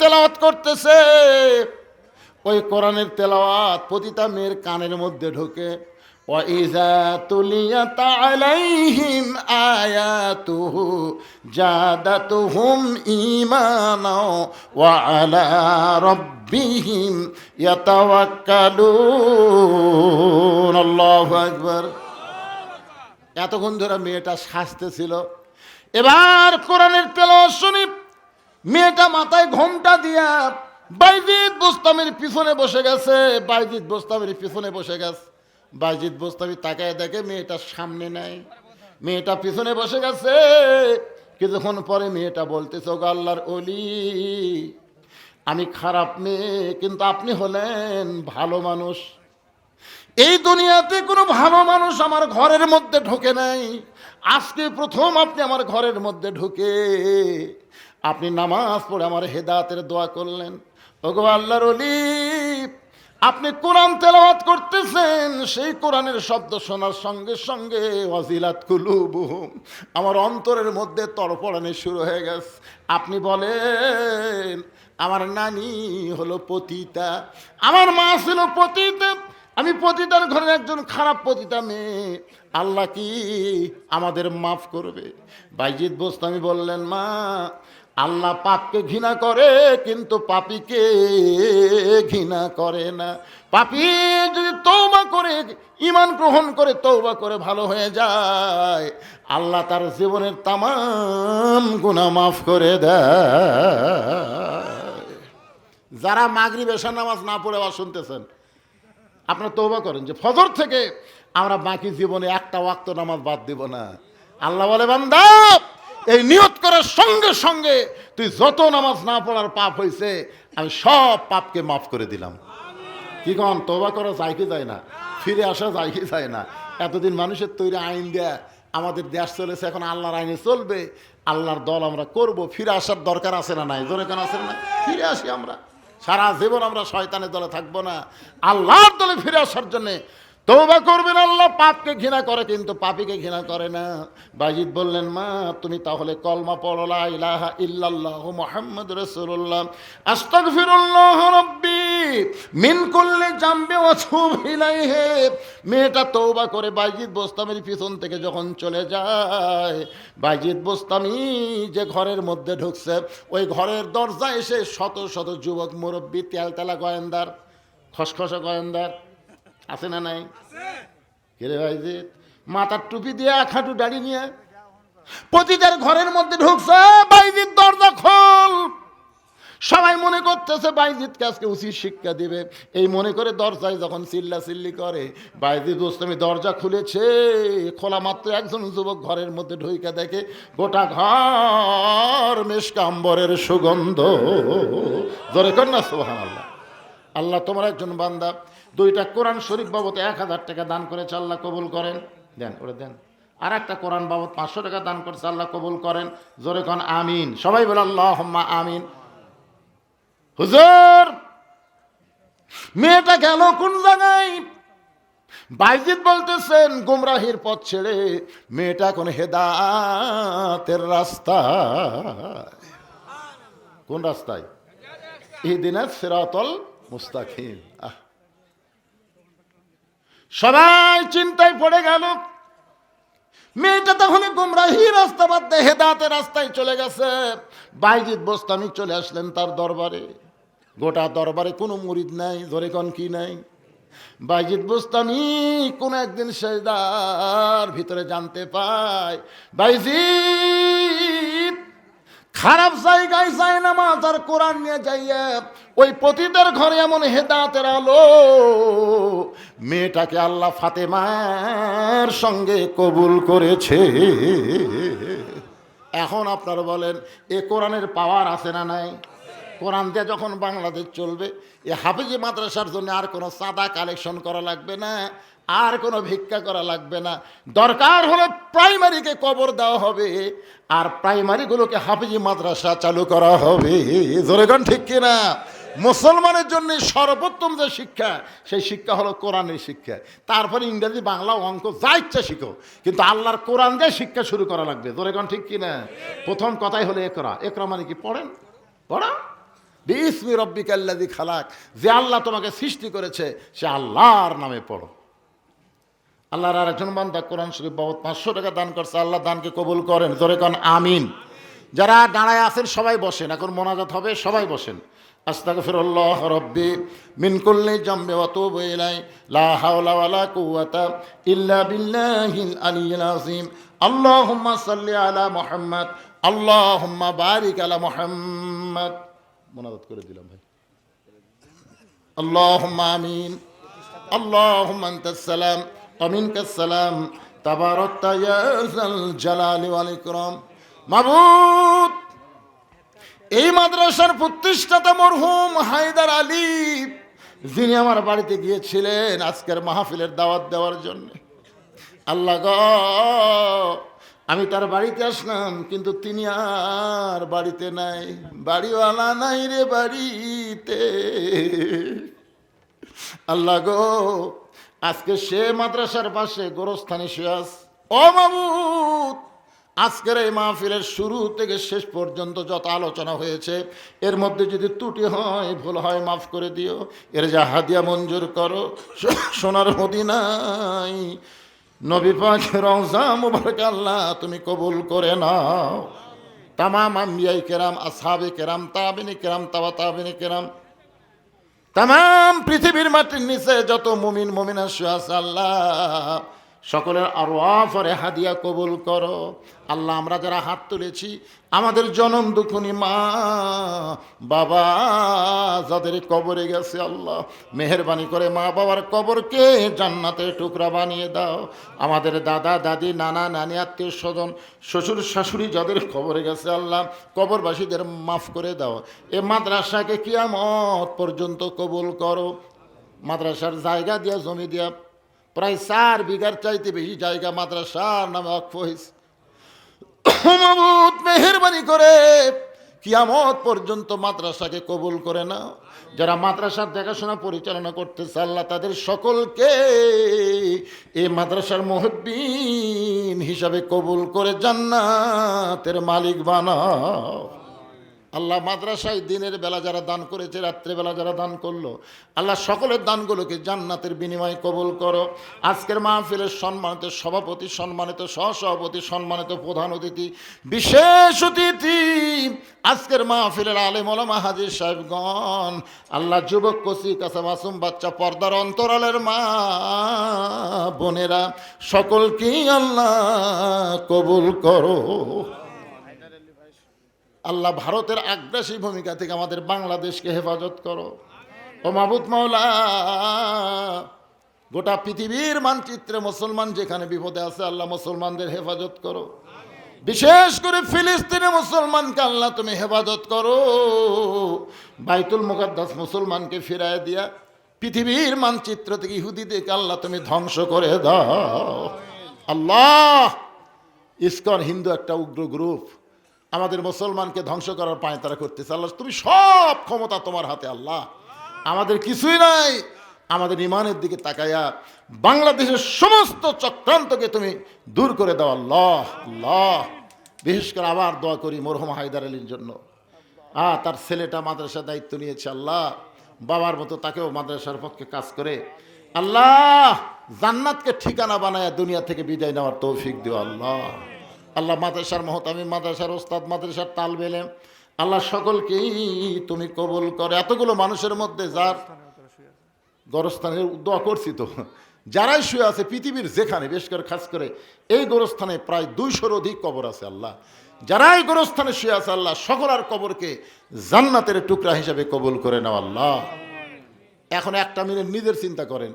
তেলাওয়াত করতেছে ওই কোরআনের তেলাওয়াত প্রতিটা মেয়ের কানের মধ্যে ঢোকে وإذا تليت عليهم آياته زادتهم إيمانا وعلى ربهم يتوكلون الله أكبر এতক্ষণ ধরে মেয়েটা সাজতেছিল এবার কোরআনের তেলাওয়াত শুনি মেয়েটা মাথায় ঘোমটা দিয়া বাইজিৎ বোস্তামের পিছনে বসে গেছে। বাইজিৎ বোস্তামের পিছনে বসে গেছে। বাইজিৎ বোস্তামি তাকায় দেখে মেয়েটার সামনে নেয় মেয়েটা পিছনে বসে গেছে। কিছুক্ষণ পরে মেয়েটা বলতেছে, ওগো আল্লাহর অলি আমি খারাপ মেয়ে, কিন্তু আপনি হলেন ভালো মানুষ। এই দুনিয়াতে কোনো ভালো মানুষ আমার ঘরের মধ্যে ঢোকে নাই। আজকে প্রথম আপনি আমার ঘরের মধ্যে ঢুকে। আপনি নামাজ পড়ে আমার হেদাতের দোয়া করলেন। ওগো আল্লাহর আপনি কোরআন তেলাওয়াত করতেছেন, সেই কোরআনের শব্দ শোনার সঙ্গে সঙ্গে ওয়াজিলাত কুলুবুহুম, আমার অন্তরের মধ্যে তরপড়ানি শুরু হয়ে গেছে। আপনি বলেন, আমার নানি হলো পতিতা, আমার মা ছিল পতিতা আমি পতিতার ঘরের একজন খারাপ পতিতা মেয়ে। আল্লাহ কি আমাদের মাফ করবে? বাইজিৎ বোস্তামি বললেন, মা, আল্লাহ পাপকে ঘৃণা করে, কিন্তু পাপিকে ঘৃণা করে না। পাপি যদি তৌবা করে ইমান গ্রহণ করে তৌবা করে ভালো হয়ে যায়, আল্লাহ তার জীবনের তামাম গুণা মাফ করে দেয়। যারা মাগরি বেশা নামাজ না পড়ে আবার শুনতেছেন আপনারা তৌবা করেন যে ফজর থেকে আমরা বাকি জীবনে একটা ওয়াক্ত নামাজ বাদ দিব না। আল্লাহ বলে, বান্দা, এই নিয়ত করার সঙ্গে সঙ্গে তুই যত নামাজ না পড়ার পাপ হয়েছে আমি সব পাপকে মাফ করে দিলাম। কি কন তৌবা করা যায় কি যায় না? ফিরে আসা যায় কি যায় না? এতদিন মানুষের তৈরি আইন দেয়া আমাদের দেশ চলেছে, এখন আল্লাহর আইনে চলবে। আল্লাহর দল আমরা করব, ফিরে আসার দরকার আছে না নাই? জোরে কেন আছে না ফিরে আসি আমরা। সারা জীবন আমরা শয়তানের দলে থাকব না। আল্লাহর দলে ফিরে আসার জন্যে তৌবা করবেন আল্লাহ, পাপকে ঘৃণা করে, কিন্তু পাপিকে ঘৃণা করে না। বাজিদ বললেন, মা, তুমি তাহলে কলমা পড়লা ইলাহা ইল্লাল্লাহ মুহাম্মদ রাসূলুল্লাহ। আস্তাগফিরুল্লাহ রাব্বি, মিন কুল্লি জামবি ওয়া তুব ইলাইহি। মেয়েটা তৌবা করে বাইজিদ বোস্তামের পিছন থেকে যখন চলে যায় বাইজিদ বোস্তামি যে ঘরের মধ্যে ঢুকছে, ওই ঘরের দরজা এসে শত শত যুবক মুরব্বী, তেলতেলা গোয়েন্দার, খসখসা গোয়েন্দার আছে না নাই? কেরে ভাইজিৎ মাথার টুপি দিয়ে এক হাঁটু দাড়ি নিয়ে পতিতার ঘরের মধ্যে ঢুকছে বাইজিৎ দরজা খোল। সবাই মনে করতেছে বাইজিৎকে আজকে উচিত শিক্ষা দিবে। এই মনে করে দরজায় যখন চিল্লা চিল্লি করে বাইজিৎ গোস্বামী দরজা খুলেছে, খোলা মাত্র একজন যুবক ঘরের মধ্যে ঢুইকা দেখে, গোটা ঘর মেশকাম্বরের সুগন্ধ। কর না সোহান আল্লাহ আল্লাহ তোমার একজন বান্দা। দুইটা কোরআন শরীফ বাবদ এক হাজার টাকা দান করেছে, আল্লাহ কবুল করেন। দেন, ওরে দেন। আর একটা কোরআন বাবদ পাঁচশো টাকা দান করেছে, আল্লাহ কবুল করেন। জোরে কন, আমিন। সবাই বলে আল্লাহ হম্মা আমিন। হুজুর, মেয়েটা গেল কোন জায়গায়? বাইজিৎ বলতেছেন, গুমরাহির পথ ছেড়ে মেয়েটা এখন হেদাতের রাস্তা কোন রাস্তায়? এই দিনে সেরাতল মুস্তাকিম, আহ। সবাই চিন্তায় পড়ে গেল। মেয়েটা তখন গুমরাহি রাস্তা বাদ দিয়ে হেদাতে রাস্তায় চলে গেছে। বাইজিৎ বোস্তামি চলে আসলেন তার দরবারে। গোটা দরবারে কোনো মুরিদ নাই ধরে কন কি নাই। বাইজিৎ বোস্তামি কোন একদিন সেদার ভিতরে জানতে পায়। বাইজিৎ খারাপ জায়গায় যায় না মা তার কোরআন নিয়ে যাইয়া ওই পতিতার ঘরে এমন হেদাতের আলো, মেয়েটাকে আল্লাহ ফাতেমার সঙ্গে কবুল করেছে। এখন আপনারা বলেন, এ কোরআনের পাওয়ার আছে না নাই? কোরআন দিয়ে যখন বাংলাদেশ চলবে, এ হাফিজি মাদ্রাসার জন্য আর কোনো চাঁদা কালেকশন করা লাগবে না? আর কোনো ভিক্ষা করা লাগবে না। দরকার হলে প্রাইমারিকে কবর দেওয়া হবে, আর প্রাইমারিগুলোকে হাফিজি মাদ্রাসা চালু করা হবে। জোরেগন ঠিক কিনা? মুসলমানের জন্য সর্বোত্তম যে শিক্ষা, সেই শিক্ষা হলো কোরআনের শিক্ষা। তারপরে ইংরেজি, বাংলা, অঙ্ক, যা ইচ্ছা শিখো। কিন্তু আল্লাহর কোরআন দিয়ে শিক্ষা শুরু করা লাগবে। জোরেগন ঠিক কিনা? প্রথম কথাই হলো একরা। একরা মানে কি? পড়েন? পড়া? বিসমি রব্বিকাল্লাদি খালাক। যে আল্লাহ তোমাকে সৃষ্টি করেছে, সে আল্লাহর নামে পড়ো। আল্লাহর আরেকজন বান্দা কোরআন শরীফ বাবদ পাঁচশো টাকা দান করছে, আল্লাহ দানকে কবুল করেন, জোরে কন, আমিন। যারা দাঁড়ায় আছেন, সবাই বসেন, এখন মোনাজাত হবে, সবাই বসেন। আস্তাগফিরুল্লাহ রব্বি মিন কুল্লি জামবি ওয়া তুবু ইলাই লা হাওলা ওয়া লা কুওয়াতা ইল্লা বিল্লাহিল আলিয়্যিল আযীম। আল্লাহুম্মা সাল্লি আলা মুহাম্মদ, আল্লাহুম্মা বারিক আলা মুহাম্মদ। মোনাজাত করে দিলাম ভাই। আল্লাহুম্মা আমিন। আল্লাহুম্মা আনতাস সালাম। অমিনকালাম তাবারকালাম মাবুদ, এই মাদ্রাসার প্রতিষ্ঠাতা মরহুম হায়দার আলী, যিনি আমার বাড়িতে গিয়েছিলেন আজকের মাহফিলের দাওয়াত দেওয়ার জন্য। আল্লাহ গ, আমি তার বাড়িতে আসলাম, কিন্তু তিনি আর বাড়িতে নাই। বাড়িওয়ালা নাই রে বাড়িতে। আল্লাহ গো আজকে সে মাদ্রাসার পাশে গোরস্থানে শুয়ে আস ও মাবুদ আজকের এই মাহফিলের শুরু থেকে শেষ পর্যন্ত যত আলোচনা হয়েছে, এর মধ্যে যদি ত্রুটি হয়, ভুল হয়, মাফ করে দিও। এর যা হাদিয়া মঞ্জুর করো সোনার মদিনাই নবী পাখি রওজা মুবারক আল্লাহ, তুমি কবুল করে নাও। তামাম আম্বিয়াই কেরাম, আসহাবে কেরাম, তাবিনী কেরাম, তাওয়া তাবিনী কেরাম। তাম পৃথিবীর মাটির নিচে যত মুমিন মুমিন আছে আল্লাহ। সকলের আরোয়াফরে হাদিয়া কবুল করো। আল্লাহ, আমরা যারা হাত তুলেছি, আমাদের জনম দুখুনি মা, বাবা যাদের কবরে গেছে আল্লাহ, মেহরবানি করে মা বাবার কবরকে জান্নাতের টুকরা বানিয়ে দাও। আমাদের দাদা, দাদি, নানা, নানি, আত্মীয় স্বজন, শ্বশুর, শাশুড়ি যাদের কবরে গেছে আল্লাহ, কবরবাসীদের মাফ করে দাও। এ মাদ্রাসাকে কিয়ামত পর্যন্ত কবুল করো। মাদ্রাসার জায়গা দিয়া, জমি দিয়া প্রায় চার বিঘার চাইতে বেশি জায়গা মাদ্রাসার নামে অক্ষ হয়েছে। মেহরবানি করে কিয়ামত পর্যন্ত মাদ্রাসাকে কবুল করে না যারা মাদ্রাসার দেখাশোনা পরিচালনা করতেছে, আল্লাহ তাদের সকলকে এই মাদ্রাসার মহদ্দিন হিসাবে কবুল করে জান্নাতের মালিক বানাও। আল্লাহ মাদ্রাসায় দিনের বেলা যারা দান করেছে, রাত্রেবেলা যারা দান করল, আল্লাহ সকলের দানগুলোকে জান্নাতের বিনিময়ে কবুল করো। আজকের মাহফিলের সম্মানিত সভাপতি, সম্মানিত সহসভাপতি, সম্মানিত প্রধান অতিথি, বিশেষ অতিথি, আজকের মাহফিলের আলেম ওলামা হাজির সাহেবগণ, আল্লাহ যুবক, কচি, কাঁচা মাসুম, বাচ্চা, পর্দার অন্তরালের মা, বোনেরা, সকলকেই আল্লাহ কবুল করো। আল্লাহ ভারতের আগ্রাসী ভূমিকা থেকে আমাদের বাংলাদেশকে হেফাজত করো। ও মাহবুদ মাওলা, গোটা পৃথিবীর মানচিত্রে মুসলমান যেখানে বিপদে আছে, আল্লাহ মুসলমানদের হেফাজত করো। বিশেষ করে ফিলিস্তিনে মুসলমানকে আল্লাহ তুমি হেফাজত করো। বাইতুল মুকাদ্দাস মুসলমানকে ফিরায় দিয়া পৃথিবীর মানচিত্র থেকে ইহুদিদেরকে আল্লাহ তুমি ধ্বংস করে দাও। আল্লাহ, ইসকন হিন্দু একটা উগ্র গ্রুপ। আমাদের মুসলমানকে ধ্বংস করার পায় তারা করতেছে। আল্লাহ, তুমি সব ক্ষমতা তোমার হাতে, আল্লাহ। আমাদের কিছুই নাই। আমাদের ইমানের দিকে তাকাইয়া বাংলাদেশের সমস্ত চক্রান্তকে তুমি দূর করে দাও, আল্লাহ আল্লাহ। বিশেষ করে আবার দোয়া করি মরহুম হায়দার আলীর জন্য। আ, তার ছেলেটা মাদ্রাসার দায়িত্ব নিয়েছে, আল্লাহ। বাবার মতো তাকেও মাদ্রাসার পক্ষে কাজ করে। আল্লাহ, জান্নাতকে ঠিকানা বানায় দুনিয়া থেকে বিদায় নেওয়ার তৌফিক দিও, আল্লাহ। আল্লাহ মাদ্রাসার মহতামি মাদ্রাসার ওস্তাদ, মাদ্রাসার তাল বেলে আল্লাহ সকলকেই তুমি কবুল করে। এতগুলো মানুষের মধ্যে যার গরস্থানের দোয়া করছি তো, যারাই শুয়ে আছে পৃথিবীর যেখানে বেশ করে খাস করে এই গোরস্থানে প্রায় দুইশোর অধিক কবর আছে আল্লাহ। যারাই গোরস্থানে শুয়ে আছে আল্লাহ সকলার কবরকে জান্নাতের টুকরা হিসাবে কবুল করে নাও আল্লাহ। এখন একটা মিনিট নিজের চিন্তা করেন।